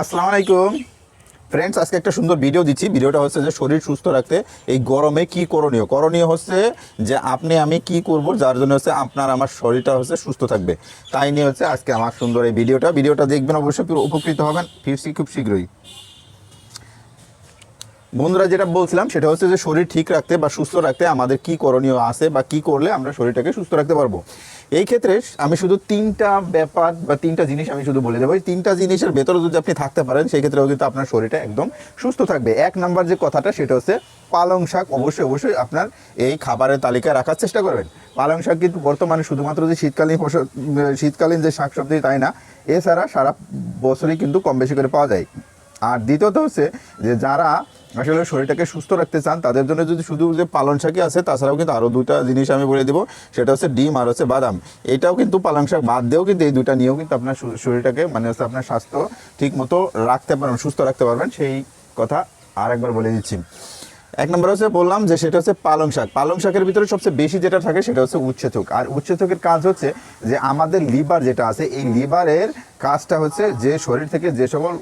আসসালামু আলাইকুম ফ্রেন্ডস আজকে একটা সুন্দর ভিডিও দিচ্ছি। ভিডিওটা হচ্ছে যে শরীর সুস্থ রাখতে এই গরমে কি করণীয়? করণীয় হচ্ছে যে আপনি আমি কি করব, যার জন্য হচ্ছে আপনার আমার শরীরটা হচ্ছে সুস্থ থাকবে। তাই নিয়ে হচ্ছে আজকে আমার সুন্দর এই ভিডিওটা ভিডিওটা দেখবেন, অবশ্যই উপকৃত হবেন। ফিরছি খুব শীঘ্রই। বন্ধুরা যেটা বলছিলাম, সেটা হচ্ছে যে শরীর ঠিক রাখতে বা সুস্থ রাখতে আমাদের কি করণীয় আছে বা কি করলে আমরা শরীরটাকে সুস্থ রাখতে পারব। এই ক্ষেত্রে আমি শুধু তিনটা ব্যাপার বা তিনটা জিনিস আমি শুধু বলে দেবো। তিনটা জিনিসের ভেতরে যদি আপনি থাকতে পারেন সেই ক্ষেত্রেও কিন্তু আপনার শরীরটা একদম সুস্থ থাকবে। এক নাম্বার যে কথাটা, সেটা হচ্ছে পালং শাক অবশ্যই অবশ্যই আপনার এই খাবারের তালিকায় রাখার চেষ্টা করবেন। পালং শাক কিন্তু বর্তমানে শুধুমাত্র যে শীতকালীন ফসল, শীতকালীন যে শাকসবজি, তাই না? এছাড়া সারা বছরই কিন্তু কম বেশি করে পাওয়া যায়। আর দ্বিতীয়ত হচ্ছে যে যারা আসলে শরীরটাকে সুস্থ রাখতে চান, তাদের জন্য যদি শুধু যে পালং শাকই আছে, তাছাড়াও কিন্তু আরও দুটা জিনিস আমি বলে দেবো। সেটা হচ্ছে ডিম আর হচ্ছে বাদাম। এটাও কিন্তু পালং শাক বাদ দিয়েও কিন্তু এই দুটা নিয়েও কিন্তু আপনার শরীরটাকে মানে হচ্ছে আপনার স্বাস্থ্য ঠিক মতো রাখতে পারবেন, সুস্থ রাখতে পারবেন। সেই কথা আরেকবার বলে দিচ্ছি। এক নম্বর হচ্ছে বললাম যে সেটা হচ্ছে পালং শাক। পালং শাকের ভিতরে সবচেয়ে বেশি যেটা থাকে সেটা হচ্ছে উচ্ছেচক। আর উচ্ছেচকের কাজ হচ্ছে যে আমাদের লিভার যেটা আছে, এই লিভারের কাজটা হচ্ছে যে শরীর থেকে যে সকল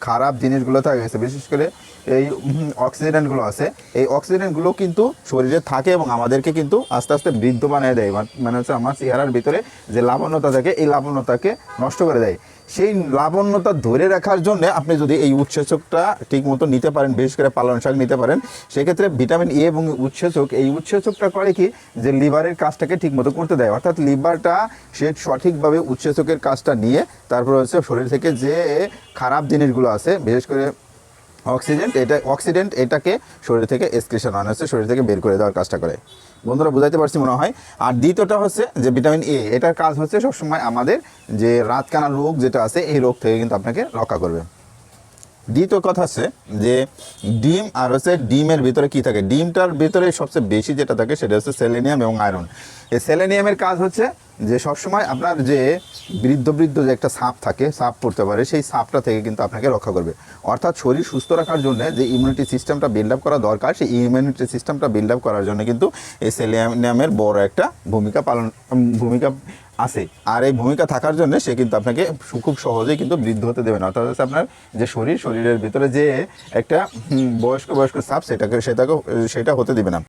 খারাপ জিনিসগুলো থাকে বিশেষ করে এই অক্সিডেন্টগুলো আছে, এই অক্সিডেন্টগুলো কিন্তু শরীরে থাকে এবং আমাদেরকে কিন্তু আস্তে আস্তে বৃদ্ধ বানিয়ে দেয়। মানে- মানে হচ্ছে আমার চেহারার ভিতরে যে লাবণ্যতা থাকে, এই লাবণ্যতাকে নষ্ট করে দেয়। সেই লাবণ্যতা ধরে রাখার জন্য আপনি যদি এই উৎসেচকটা ঠিক মতো নিতে পারেন, বিশেষ করে পালং শাক নিতে পারেন, সেক্ষেত্রে ভিটামিন এ এবং উৎসেচক, এই উৎসেচকটা করে কি? যে লিভারের কাজটাকে ঠিক মতো করতে দেয়। অর্থাৎ লিভারটা সে সঠিকভাবে উৎসেচকের কাজটা নিয়ে তারপর হচ্ছে শরীর থেকে যে খারাপ জিনিসগুলো আছে, বিশেষ করে অক্সিডেন্ট এটা অক্সিডেন্ট এটাকে শরীর থেকে এক্সক্রিশন মানে হচ্ছে শরীর থেকে বের করে দেওয়ার কাজটা করে। বন্ধুরা, বুঝাইতে পারছি মনে হয়? আর দ্বিতীয়টা হচ্ছে যে ভিটামিন এ এটার কাজ হচ্ছে সবসময় আমাদের যে রাতকানা রোগ যেটা আছে, এই রোগ থেকে কিন্তু আপনাকে রক্ষা করবে। দ্বিতীয় কথা আছে যে ডিম আর হচ্ছে ডিমের ভিতরে কি থাকে? ডিমটার ভিতরে সবচেয়ে বেশি যেটা থাকে সেটা হচ্ছে সেলেনিয়াম এবং আয়রন। এই সেলেনিয়ামের কাজ হচ্ছে যে সবসময় আপনার যে বৃদ্ধ বৃদ্ধ যে একটা সাপ থাকে, সাপ পড়তে পারে, সেই সাপটা থেকে কিন্তু আপনাকে রক্ষা করবে। অর্থাৎ শরীর সুস্থ রাখার জন্য যে ইমিউনিটি সিস্টেমটা বিল্ড আপ করা দরকার, সেই ইমিউনিটি সিস্টেমটা বিল্ড আপ করার জন্য কিন্তু এই সেলেনিয়ামের বড় একটা ভূমিকা পালন ভূমিকা আছে। আর এই ভূমিকা থাকার জন্য সে কিন্তু আপনাকে খুব সহজেই কিন্তু বৃদ্ধ হতে দেবে না। অর্থাৎ হচ্ছে আপনার যে শরীর, শরীরের ভিতরে যে একটা বয়স্ক বয়স্ক সাপ, সেটাকে সেটাকে, সেটা হতে দেবে না।